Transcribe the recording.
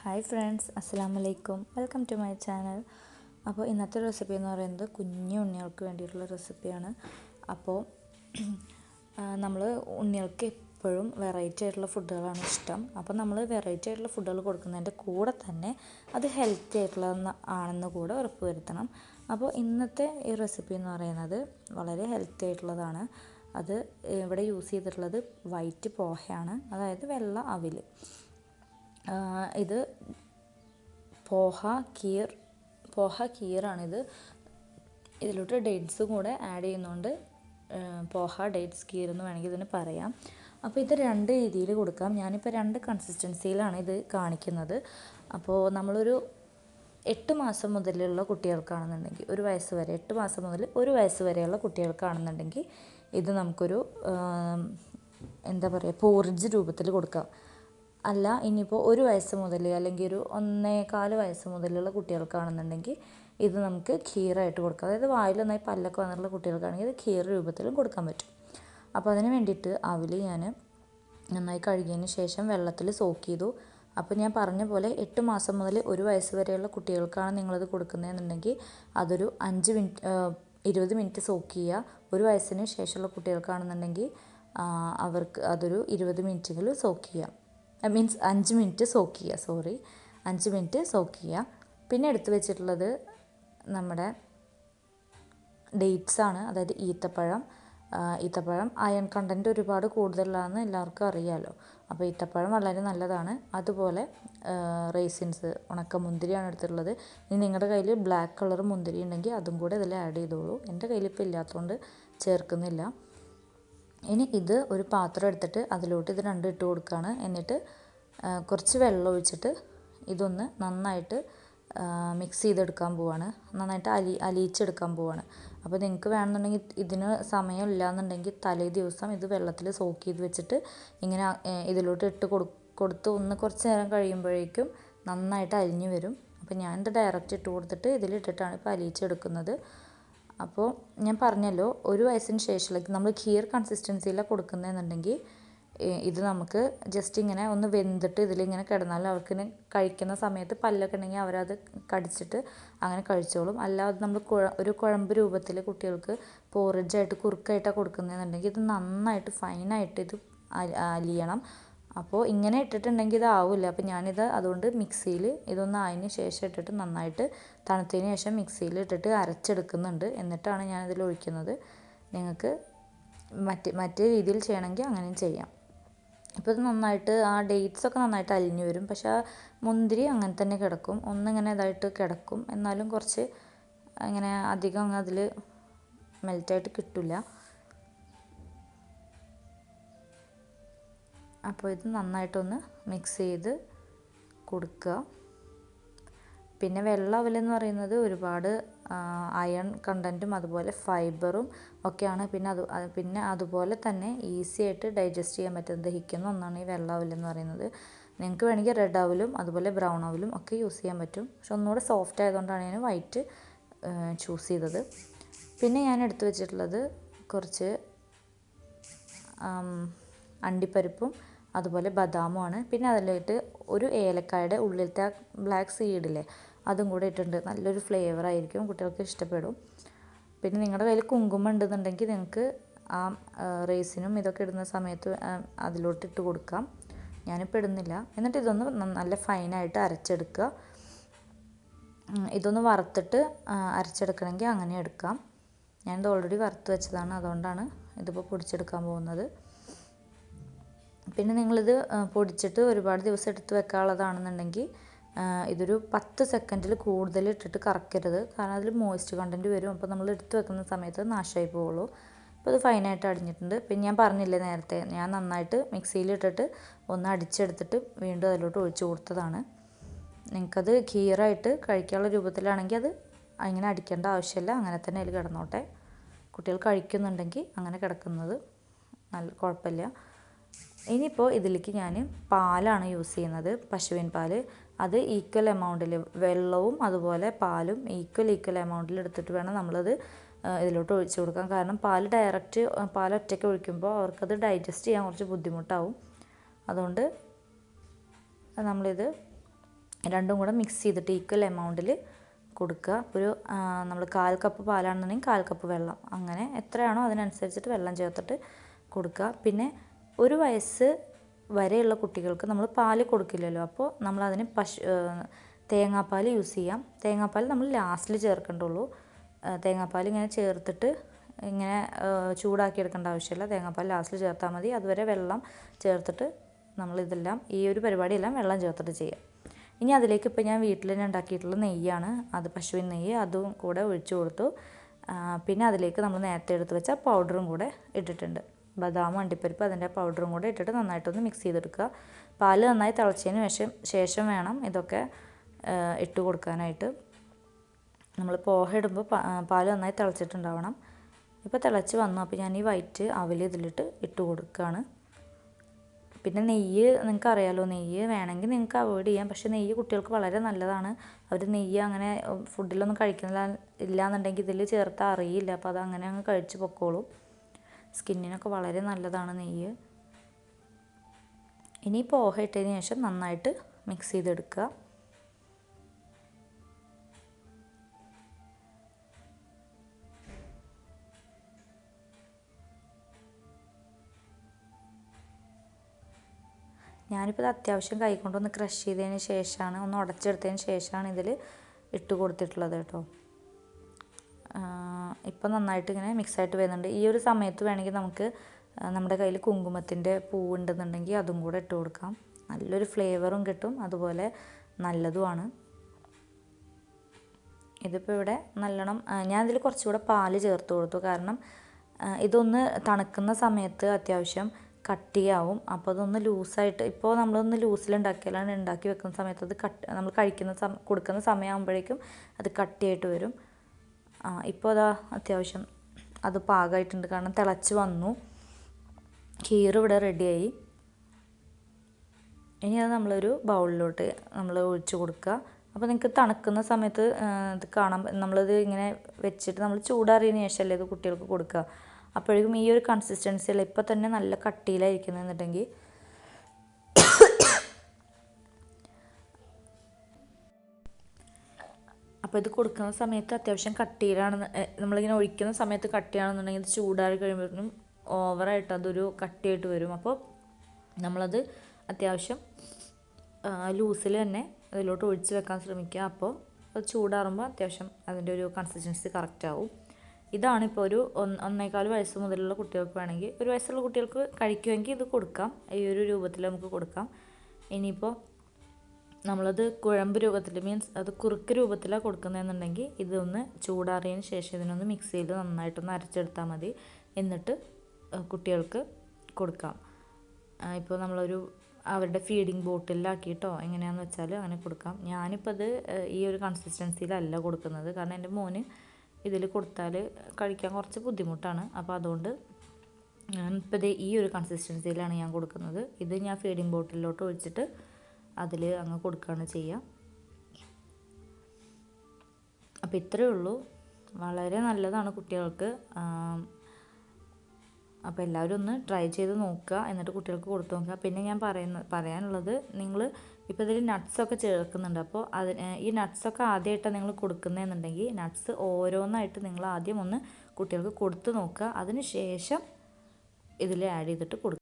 Hi friends അസ്സാം വലൈക്കും welcome to my channel. അപ്പോൾ ഇന്നത്തെ റെസിപ്പി എന്ന് പറയുന്നത് കുഞ്ഞു ഉണ്ണികൾക്ക് വേണ്ടിയിട്ടുള്ള റെസിപ്പിയാണ്. അപ്പോൾ നമ്മൾ ഉണ്ണികൾക്ക് എപ്പോഴും വെറൈറ്റി ആയിട്ടുള്ള ഫുഡുകളാണ് ഇഷ്ടം. അപ്പോൾ നമ്മൾ വെറൈറ്റി ആയിട്ടുള്ള ഫുഡുകൾ കൊടുക്കുന്നതിന്റെ കൂടെ തന്നെ അത് ഹെൽത്തി ആയിട്ടുള്ള ആണെന്ന് കൂടെ ഉറപ്പ് വരുത്തണം. അപ്പോൾ ഇന്നത്തെ ഈ റെസിപ്പി എന്ന് പറയുന്നത് വളരെ ഹെൽത്തി ആയിട്ടുള്ളതാണ്. അത് ഇവിടെ യൂസ് ചെയ്തിട്ടുള്ളത് വൈറ്റ് പോഹയാണ് അതായത് വെള്ള അവിൽ. ഇത് പോഹ കീർ പോഹ കീറാണിത്. ഇതിലോട്ട് ഡേറ്റ്സും കൂടെ ആഡ് ചെയ്യുന്നുണ്ട്. പോഹ ഡേറ്റ്സ് കീർ എന്ന് വേണമെങ്കിൽ ഇതിന് പറയാം. അപ്പോൾ ഇത് രണ്ട് രീതിയിൽ കൊടുക്കാം. ഞാനിപ്പോൾ രണ്ട് കൺസിസ്റ്റൻസിയിലാണ് ഇത് കാണിക്കുന്നത്. അപ്പോൾ നമ്മളൊരു എട്ട് മാസം മുതലുള്ള കുട്ടികൾക്കാണെന്നുണ്ടെങ്കിൽ ഒരു വയസ്സ് വരെ എട്ട് മാസം മുതൽ ഒരു വയസ്സ് വരെയുള്ള കുട്ടികൾക്കാണെന്നുണ്ടെങ്കിൽ ഇത് നമുക്കൊരു എന്താ പറയുക പോറിജ് രൂപത്തിൽ കൊടുക്കാം. അല്ല ഇനിയിപ്പോൾ ഒരു വയസ്സ് മുതൽ അല്ലെങ്കിൽ ഒരു ഒന്നേകാൽ വയസ്സ് മുതലുള്ള കുട്ടികൾക്കാണെന്നുണ്ടെങ്കിൽ ഇത് നമുക്ക് ഖീറായിട്ട് കൊടുക്കാം. അതായത് വായിൽ നന്നായി പല്ലൊക്കെ വന്നിട്ടുള്ള കുട്ടികൾക്കാണെങ്കിൽ ഇത് ഖീർ രൂപത്തിലും കൊടുക്കാൻ പറ്റും. അപ്പോൾ അതിന് വേണ്ടിയിട്ട് അവിൽ ഞാൻ നന്നായി കഴുകിയതിന് ശേഷം വെള്ളത്തിൽ സോക്ക് ചെയ്തു. അപ്പോൾ ഞാൻ പറഞ്ഞ പോലെ എട്ട് മാസം മുതൽ ഒരു വയസ്സ് വരെയുള്ള കുട്ടികൾക്കാണ് നിങ്ങളത് കൊടുക്കുന്നതെന്നുണ്ടെങ്കിൽ അതൊരു അഞ്ച് മിനിറ്റ് ഇരുപത് മിനിറ്റ് സോക്ക് ചെയ്യുക. ഒരു വയസ്സിന് ശേഷമുള്ള കുട്ടികൾക്കാണെന്നുണ്ടെങ്കിൽ അവർക്ക് അതൊരു ഇരുപത് മിനിറ്റെങ്കിലും സോക്ക് ചെയ്യാം മീൻസ് അഞ്ച് മിനിറ്റ് സോക്ക് ചെയ്യുക സോറി അഞ്ച് മിനിറ്റ് സോക്ക് ചെയ്യുക. പിന്നെ എടുത്തു വെച്ചിട്ടുള്ളത് നമ്മുടെ ഡേറ്റ്സ് ആണ്. അതായത് ഈത്തപ്പഴം ഈത്തപ്പഴം അയൺ കണ്ടന്റ് ഒരുപാട് കൂടുതലാണെന്ന് എല്ലാവർക്കും അറിയാമല്ലോ അപ്പോൾ ഈത്തപ്പഴം വളരെ നല്ലതാണ്. അതുപോലെ റേസിൻസ് ഉണക്കമുന്തിരിയാണ് എടുത്തിട്ടുള്ളത്. ഇനി നിങ്ങളുടെ കയ്യിൽ ബ്ലാക്ക് കളർ മുന്തിരി ഉണ്ടെങ്കിൽ അതും കൂടെ ഇതിൽ ആഡ് ചെയ്തോളൂ. എന്റെ കയ്യിൽ ഇപ്പോൾ ഇല്ലാത്തതുകൊണ്ട് ചേർക്കുന്നില്ല. ഇനി ഇത് ഒരു പാത്രം എടുത്തിട്ട് അതിലോട്ട് ഇത് രണ്ടും ഇട്ട് കൊടുക്കുകയാണ്. എന്നിട്ട് കുറച്ച് വെള്ളം ഒഴിച്ചിട്ട് ഇതൊന്ന് നന്നായിട്ട് മിക്സ് ചെയ്തെടുക്കാൻ പോവാണ്. നന്നായിട്ട് അലി അലിയിച്ചെടുക്കാൻ പോവാണ്. അപ്പോൾ നിങ്ങൾക്ക് വേണമെന്നുണ്ടെങ്കിൽ ഇതിന് സമയമില്ല എന്നുണ്ടെങ്കിൽ തലേ ദിവസം ഇത് വെള്ളത്തിൽ സോക്ക് ചെയ്ത് വെച്ചിട്ട് ഇങ്ങനെ ഇതിലോട്ട് ഇട്ട് കൊടു കൊടുത്ത് ഒന്ന് കുറച്ച് നേരം കഴിയുമ്പോഴേക്കും നന്നായിട്ട് അലിഞ്ഞു വരും. അപ്പോൾ ഞാനിത് ഡയറക്റ്റ് ഇട്ട് കൊടുത്തിട്ട് ഇതിലിട്ടിട്ടാണ് ഇപ്പോൾ അലിയിച്ചെടുക്കുന്നത്. അപ്പോൾ ഞാൻ പറഞ്ഞല്ലോ ഒരു വയസ്സിന് ശേഷം നമ്മൾ ഖീർ കൺസിസ്റ്റൻസിയിലാണ് കൊടുക്കുന്നതെന്നുണ്ടെങ്കിൽ ഇത് നമുക്ക് ജസ്റ്റ് ഇങ്ങനെ ഒന്ന് വെന്തിട്ട് ഇതിലിങ്ങനെ കിടന്നാൽ അവർക്ക് കഴിക്കുന്ന സമയത്ത് പല്ലൊക്കെ ഉണ്ടെങ്കിൽ അവരത് കടിച്ചിട്ട് അങ്ങനെ കഴിച്ചോളും. അല്ലാതെ നമ്മൾ ഒരു കുഴമ്പ് രൂപത്തിൽ കുട്ടികൾക്ക് പോറിജായിട്ട് കുറുക്കായിട്ടാണ് കൊടുക്കുന്നതെന്നുണ്ടെങ്കിൽ ഇത് നന്നായിട്ട് ഫൈനായിട്ട് ഇത് അലിയണം. അപ്പോൾ ഇങ്ങനെ ഇട്ടിട്ടുണ്ടെങ്കിൽ ഇതാവില്ല അപ്പോൾ ഞാനിത് അതുകൊണ്ട് മിക്സിയിൽ ഇതൊന്ന് ആയതിന് ശേഷം ഇട്ടിട്ട് നന്നായിട്ട് തണുത്തതിന് ശേഷം മിക്സിയിൽ ഇട്ടിട്ട് അരച്ചെടുക്കുന്നുണ്ട്. എന്നിട്ടാണ് ഞാനിതിൽ ഒഴിക്കുന്നത്. നിങ്ങൾക്ക് മറ്റ് മറ്റേ രീതിയിൽ ചെയ്യണമെങ്കിൽ അങ്ങനെയും ചെയ്യാം. ഇപ്പോൾ ഇത് നന്നായിട്ട് ആ ഡേറ്റ്സ് ഒക്കെ നന്നായിട്ട് അലിഞ്ഞു വരും. പക്ഷേ ആ മുന്തിരി അങ്ങനെ തന്നെ കിടക്കും. ഒന്നിങ്ങനെ ഇതായിട്ട് കിടക്കും. എന്നാലും കുറച്ച് അങ്ങനെ അധികം അതിൽ മെൽറ്റായിട്ട് കിട്ടില്ല അപ്പോൾ ഇത് നന്നായിട്ടൊന്ന് മിക്സ് ചെയ്ത് കൊടുക്കുക. പിന്നെ വെള്ള അവലെന്ന് പറയുന്നത് ഒരുപാട് അയൺ കണ്ടന്റും അതുപോലെ ഫൈബറും ഒക്കെയാണ്. പിന്നെ അത് പിന്നെ അതുപോലെ തന്നെ ഈസി ആയിട്ട് ഡൈജസ്റ്റ് ചെയ്യാൻ പറ്റുന്ന ദഹിക്കുന്ന ഒന്നാണ് ഈ വെള്ള അവലെന്ന് പറയുന്നത്. നിങ്ങൾക്ക് വേണമെങ്കിൽ റെഡ് അവലും അതുപോലെ ബ്രൗൺ അവലും ഒക്കെ യൂസ് ചെയ്യാൻ പറ്റും. പക്ഷെ ഒന്നുകൂടെ സോഫ്റ്റ് ആയതുകൊണ്ടാണ് ഞാൻ വൈറ്റ് ചൂസ് ചെയ്തത്. പിന്നെ ഞാൻ എടുത്തു വെച്ചിട്ടുള്ളത് കുറച്ച് അണ്ടിപ്പരിപ്പും അതുപോലെ ബദാമുമാണ്. പിന്നെ അതിലേക്ക് ഒരു ഏലക്കായുടെ ഉള്ളിലത്തെ ബ്ലാക്ക് സീഡില്ലേ അതും കൂടെ ഇട്ടിട്ടുണ്ട്. നല്ലൊരു ഫ്ലേവർ ആയിരിക്കും കുട്ടികൾക്ക് ഇഷ്ടപ്പെടും. പിന്നെ നിങ്ങളുടെ കയ്യിൽ കുങ്കുമം ഉണ്ടെന്നുണ്ടെങ്കിൽ നിങ്ങൾക്ക് ആ റേസിനും ഇതൊക്കെ ഇടുന്ന സമയത്ത് അതിലോട്ട് ഇട്ട് കൊടുക്കാം. ഞാനിപ്പോൾ ഇടുന്നില്ല. എന്നിട്ട് ഇതൊന്ന് നല്ല ഫൈനായിട്ട് അരച്ചെടുക്കുക. ഇതൊന്ന് വറുത്തിട്ട് അരച്ചെടുക്കണമെങ്കിൽ അങ്ങനെ എടുക്കാം. ഞാനിത് ഓൾറെഡി വറുത്ത് വെച്ചതാണ് അതുകൊണ്ടാണ് ഇതിപ്പോൾ പൊടിച്ചെടുക്കാൻ പോകുന്നത്. പിന്നെ നിങ്ങളിത് പൊടിച്ചിട്ട് ഒരുപാട് ദിവസം എടുത്ത് വെക്കാനുള്ളതാണെന്നുണ്ടെങ്കിൽ ഇതൊരു പത്ത് സെക്കൻഡിൽ കൂടുതൽ ഇട്ടിട്ട് കറക്കരുത്. കാരണം അതിൽ മോയിസ്റ്റ് കണ്ടന്റ് വരും. അപ്പോൾ നമ്മൾ എടുത്ത് വെക്കുന്ന സമയത്ത് നാശമായി പോവുള്ളൂ അപ്പോൾ ഇത് ഫൈനായിട്ട് അടിഞ്ഞിട്ടുണ്ട്. പിന്നെ ഞാൻ പറഞ്ഞില്ലേ നേരത്തെ ഞാൻ നന്നായിട്ട് മിക്സിയിൽ ഇട്ടിട്ട് ഒന്ന് അടിച്ചെടുത്തിട്ട് വീണ്ടും അതിലോട്ട് ഒഴിച്ചു കൊടുത്തതാണ്. നിങ്ങൾക്കത് ഖീറായിട്ട് കഴിക്കാനുള്ള രൂപത്തിലാണെങ്കിൽ അത് അങ്ങനെ അടിക്കേണ്ട ആവശ്യമില്ല. അങ്ങനെ തന്നെ അതിൽ കിടന്നോട്ടെ. കുട്ടികൾ കഴിക്കുന്നുണ്ടെങ്കിൽ അങ്ങനെ കിടക്കുന്നത്. നല്ല കുഴപ്പമില്ല. ഇനിയിപ്പോൾ ഇതിലേക്ക് ഞാൻ പാലാണ് യൂസ് ചെയ്യുന്നത് പശുവിൻ പാൽ അത് ഈക്വൽ എമൗണ്ടിൽ വെള്ളവും അതുപോലെ പാലും ഈക്വൽ ഈക്വൽ എമൗണ്ടിൽ എടുത്തിട്ട് വേണം നമ്മളത് ഇതിലോട്ട് ഒഴിച്ചു കൊടുക്കാൻ. കാരണം പാൽ ഡയറക്റ്റ് പാൽ ഒറ്റയ്ക്ക് ഒഴിക്കുമ്പോൾ അവർക്കത് ഡൈജസ്റ്റ് ചെയ്യാൻ കുറച്ച് ബുദ്ധിമുട്ടാവും. അതുകൊണ്ട് നമ്മളിത് രണ്ടും കൂടെ മിക്സ് ചെയ്തിട്ട് ഈക്വൽ എമൗണ്ടിൽ കൊടുക്കുക. ഒരു നമ്മൾ കാൽ കപ്പ് പാലാണെന്നുണ്ടെങ്കിൽ കാൽ കപ്പ് വെള്ളം. അങ്ങനെ എത്രയാണോ അതിനനുസരിച്ചിട്ട് വെള്ളം ചേർത്തിട്ട് കൊടുക്കുക. പിന്നെ ഒരു വയസ്സ് വരെയുള്ള കുട്ടികൾക്ക് നമ്മൾ പാൽ കൊടുക്കില്ലല്ലോ. അപ്പോൾ നമ്മൾ അതിന് പശു തേങ്ങാപ്പാൽ യൂസ് ചെയ്യാം. തേങ്ങാപ്പാൽ നമ്മൾ ലാസ്റ്റിൽ ചേർക്കേണ്ടുള്ളൂ തേങ്ങാപ്പാൽ ഇങ്ങനെ ചേർത്തിട്ട് ഇങ്ങനെ ചൂടാക്കി എടുക്കേണ്ട ആവശ്യമില്ല. തേങ്ങാപ്പാൽ ലാസ്റ്റിൽ ചേർത്താൽ മതി. അതുവരെ വെള്ളം ചേർത്തിട്ട് നമ്മളിതെല്ലാം ഈ ഒരു പരിപാടിയെല്ലാം വെള്ളം ചേർത്തിട്ട് ചെയ്യാം. ഇനി അതിലേക്ക് ഇപ്പോൾ ഞാൻ വീട്ടിൽ തന്നെ ഉണ്ടാക്കിയിട്ടുള്ള നെയ്യാണ്. അത് പശുവിൻ നെയ്യ്. അതും കൂടെ ഒഴിച്ചു കൊടുത്തു. പിന്നെ അതിലേക്ക് നമ്മൾ നേരത്തെ എടുത്ത് വെച്ച പൗഡറും കൂടെ ഇട്ടിട്ടുണ്ട്. ബദാം അണ്ടിപ്പരിപ്പ് അതിന്റെ പൗഡറും കൂടെ ഇട്ടിട്ട് നന്നായിട്ടൊന്ന് മിക്സ് ചെയ്തെടുക്കുക. പാൽ നന്നായി തിളച്ചതിന് ശേഷം ശേഷം വേണം ഇതൊക്കെ ഇട്ട് കൊടുക്കാനായിട്ട്. നമ്മൾ പോഹ ഇടുമ്പോൾ പാൽ നന്നായി തിളച്ചിട്ടുണ്ടാവണം. ഇപ്പോൾ തിളച്ച് വന്നു. അപ്പോൾ ഞാൻ ഈ വൈറ്റ് അവൽ ഇതിലിട്ട് ഇട്ട് കൊടുക്കുകയാണ്. പിന്നെ നെയ്യ് നിങ്ങൾക്ക് അറിയാലോ നെയ്യ് വേണമെങ്കിൽ നിങ്ങൾക്ക് അവോയ്ഡ് ചെയ്യാം. പക്ഷേ നെയ്യ് കുട്ടികൾക്ക് വളരെ നല്ലതാണ്. അവർ നെയ്യ് അങ്ങനെ ഫുഡിലൊന്നും കഴിക്കുന്നില്ല ഇല്ല എന്നുണ്ടെങ്കിൽ ഇതിൽ ചേർത്താൽ അറിയില്ല. അപ്പോൾ അത് അങ്ങനെ അങ്ങ് കഴിച്ച് പൊക്കോളും. സ്കിന്നിനൊക്കെ വളരെ നല്ലതാണ് നെയ്യ്. ഇനി പോഹ ഇട്ടതിന് ശേഷം നന്നായിട്ട് മിക്സ് ചെയ്തെടുക്കുക. ഞാനിപ്പോൾ ഇത് അത്യാവശ്യം കൈകൊണ്ടൊന്ന് ക്രഷ് ചെയ്തതിന് ശേഷമാണ് ഒന്ന് ഉടച്ചെടുത്തതിന് ശേഷമാണ് ഇതിൽ ഇട്ട് കൊടുത്തിട്ടുള്ളത് കേട്ടോ. ഇപ്പം നന്നായിട്ട് ഇങ്ങനെ മിക്സായിട്ട് വരുന്നുണ്ട്. ഈ ഒരു സമയത്ത് വേണമെങ്കിൽ നമുക്ക് നമ്മുടെ കയ്യിൽ കുങ്കുമത്തിന്റെ പൂവുണ്ടെന്നുണ്ടെങ്കിൽ അതും കൂടെ ഇട്ട് കൊടുക്കാം. നല്ലൊരു ഫ്ലേവറും കിട്ടും. അതുപോലെ നല്ലതുമാണ്. ഇതിപ്പോൾ ഇവിടെ നല്ലോണം ഞാൻ ഇതിൽ കുറച്ചുകൂടെ പാൽ ചേർത്ത് കൊടുത്തു. കാരണം ഇതൊന്ന് തണുക്കുന്ന സമയത്ത് അത്യാവശ്യം കട്ടിയാവും. അപ്പോൾ അതൊന്ന് ലൂസായിട്ട് ഇപ്പോൾ നമ്മളൊന്ന് ലൂസിലുണ്ടാക്കിയാലാണ് ഉണ്ടാക്കി വെക്കുന്ന സമയത്ത് അത് കട്ട് നമ്മൾ കഴിക്കുന്ന സമ കൊടുക്കുന്ന സമയമാകുമ്പോഴേക്കും അത് കട്ടിയായിട്ട് വരും. ഇപ്പോൾ അതാ അത്യാവശ്യം അത് പാകമായിട്ടുണ്ട് കാരണം തിളച്ച് വന്നു. കീർ ഇവിടെ റെഡിയായി ഇനി അത് നമ്മളൊരു ബൗളിലോട്ട് നമ്മൾ ഒഴിച്ചു കൊടുക്കുക. അപ്പോൾ നിങ്ങൾക്ക് തണുക്കുന്ന സമയത്ത് ഇത് കാണാൻ നമ്മളിത് ഇങ്ങനെ വെച്ചിട്ട് നമ്മൾ ചൂടാറിയതിന് ശേഷമല്ലേ ഇത് കുട്ടികൾക്ക് കൊടുക്കുക. അപ്പോഴേക്കും ഈ ഒരു കൺസിസ്റ്റൻസിയിൽ ഇപ്പം തന്നെ നല്ല കട്ടിയിലായിരിക്കുന്നുണ്ടെങ്കിൽ അപ്പോൾ ഇത് കൊടുക്കുന്ന സമയത്ത് അത്യാവശ്യം കട്ടിയിലാണ് നമ്മളിങ്ങനെ ഒഴിക്കുന്ന സമയത്ത് കട്ടിയാണെന്നുണ്ടെങ്കിൽ ഇത് ചൂടാറി കഴിയുമ്പോഴേക്കും ഓവറായിട്ട് അതൊരു കട്ടിയായിട്ട് വരും. അപ്പോൾ നമ്മളത് അത്യാവശ്യം ലൂസിൽ തന്നെ അതിലോട്ട് ഒഴിച്ച് വെക്കാൻ ശ്രമിക്കുക. അപ്പോൾ അത് ചൂടാറുമ്പോൾ അത്യാവശ്യം അതിന്റെ ഒരു കൺസിസ്റ്റൻസി കറക്റ്റ് ആവും. ഇതാണ് ഇപ്പോൾ ഒരു ഒന്നേകാൽ വയസ്സ് മുതലുള്ള കുട്ടികൾക്ക് വേണമെങ്കിൽ ഒരു വയസ്സുള്ള കുട്ടികൾക്ക് കഴിക്കുമെങ്കിൽ ഇത് കൊടുക്കാം. ഈ ഒരു രൂപത്തിൽ നമുക്ക് കൊടുക്കാം. ഇനിയിപ്പോൾ നമ്മളത് കുഴമ്പ് രൂപത്തിൽ മീൻസ് അത് കുറുക്ക് രൂപത്തിലാണ് കൊടുക്കുന്നതെന്നുണ്ടെങ്കിൽ ഇതൊന്ന് ചൂടാറിയതിന് ശേഷം ഇതിനൊന്ന് മിക്സിയിൽ നന്നായിട്ടൊന്ന് അരച്ചെടുത്താൽ മതി. എന്നിട്ട് കുട്ടികൾക്ക് കൊടുക്കാം. ഇപ്പോൾ നമ്മളൊരു അവരുടെ ഫീഡിങ് ബോട്ടിലാക്കിയിട്ടോ എങ്ങനെയാണെന്ന് വെച്ചാൽ അങ്ങനെ കൊടുക്കാം. ഞാനിപ്പോൾ അത് ഈ ഒരു കൺസിസ്റ്റൻസിയിലല്ല കൊടുക്കുന്നത്. കാരണം എന്റെ മോന് ഇതിൽ കൊടുത്താൽ കഴിക്കാൻ കുറച്ച് ബുദ്ധിമുട്ടാണ്. അപ്പോൾ അതുകൊണ്ട് ഞാനിപ്പോൾ ഈ ഒരു കൺസിസ്റ്റൻസിയിലാണ് ഞാൻ കൊടുക്കുന്നത്. ഇത് ഞാൻ ഫീഡിങ് ബോട്ടിലോട്ട് ഒഴിച്ചിട്ട് അതിൽ അങ്ങ് കൊടുക്കുകയാണ് ചെയ്യുക അപ്പോൾ ഇത്രയേ ഉള്ളൂ. വളരെ നല്ലതാണ് കുട്ടികൾക്ക്. അപ്പോൾ എല്ലാവരും ഒന്ന് ട്രൈ ചെയ്ത് നോക്കുക. എന്നിട്ട് കുട്ടികൾക്ക് കൊടുത്തു നോക്കുക. പിന്നെ ഞാൻ പറയുന്ന പറയാനുള്ളത് നിങ്ങൾ ഇപ്പോൾ ഇതിൽ നട്ട്സൊക്കെ ചേർക്കുന്നുണ്ട്. അപ്പോൾ അത് ഈ നട്ട്സൊക്കെ ആദ്യമായിട്ടാണ് നിങ്ങൾ കൊടുക്കുന്നതെന്നുണ്ടെങ്കിൽ നട്ട്സ് ഓരോന്നായിട്ട് നിങ്ങൾ ആദ്യം ഒന്ന് കുട്ടികൾക്ക് കൊടുത്ത് നോക്കുക. അതിന് ശേഷം ഇതിൽ ആഡ് ചെയ്തിട്ട് കൊടുക്കുക.